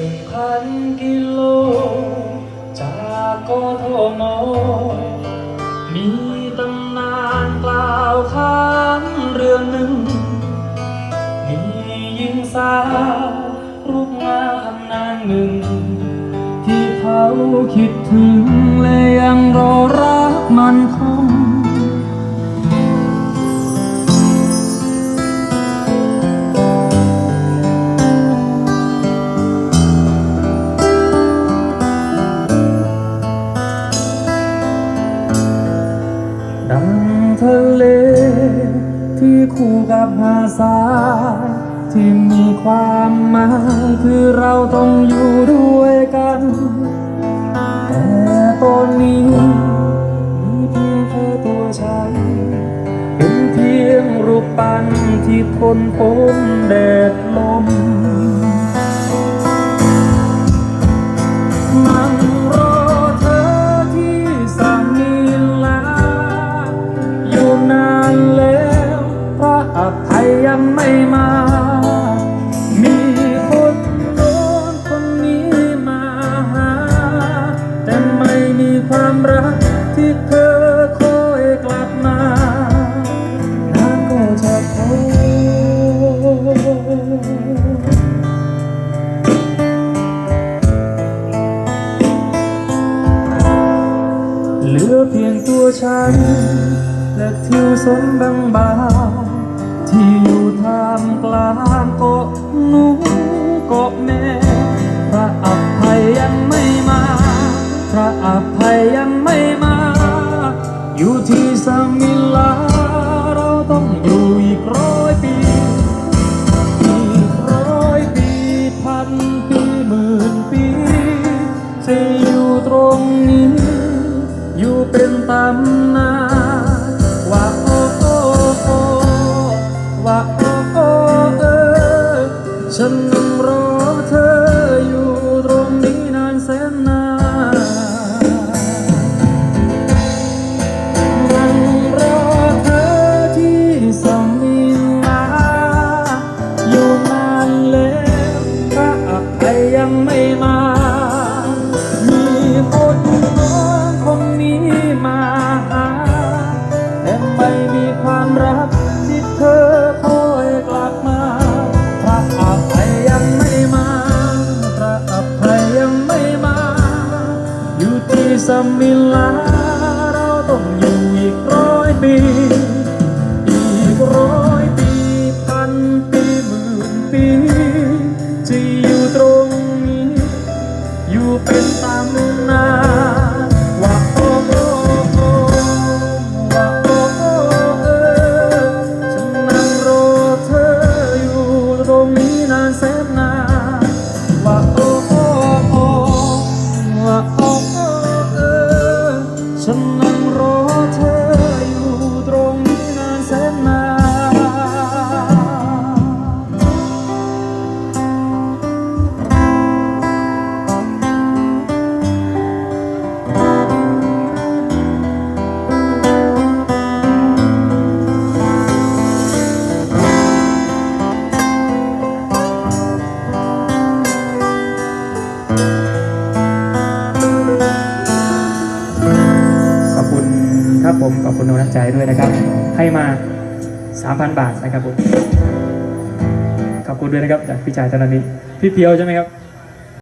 นึ่งพันกิโล จากกทมมีตำนานกล่าวค้านเรื่องหนึ่ง มียิงสาวรูปงามนางหนึ่ง ที่เขาคิดถึงและยังรอรักมันค คู่กับหาสาที่มีความหมายคือเราต้องอยู่ด้วยกัน แต่ตอนนี้มีเพียงแค่ตัวฉัน เป็นเพียงรูปปั้นที่ทนฝนแดด สนบางบางที่อยู่ท่ามกลางเกาะหนูเกาะแม่พระอภัยยังไม่มา พระอภัยยังไม่มา อยู่ที่สมิลา เราต้องอยู่อีกร้อยปี อีกร้อยปีพันปีหมื่นปีจะอยู่ตรงนี้ อยู่เป็นตำ ฉันนั่งรอเธออยู่ตรงนี้นานแสนนานนั่งรอเธอที่สมิลาอยู่นานแล้วพระอภัยยังไม่มา มีคนน้องคนนี้มาหาแต่ไม่มีความรัก ที่ อฉั ผมขอบคุณน้ำใจด้วยนะครับ ให้มา 3,000 บาทนะครับผม ขอบคุณด้วยนะครับจากพี่ชายธนนิพี่เพียวใช่ไหมครับ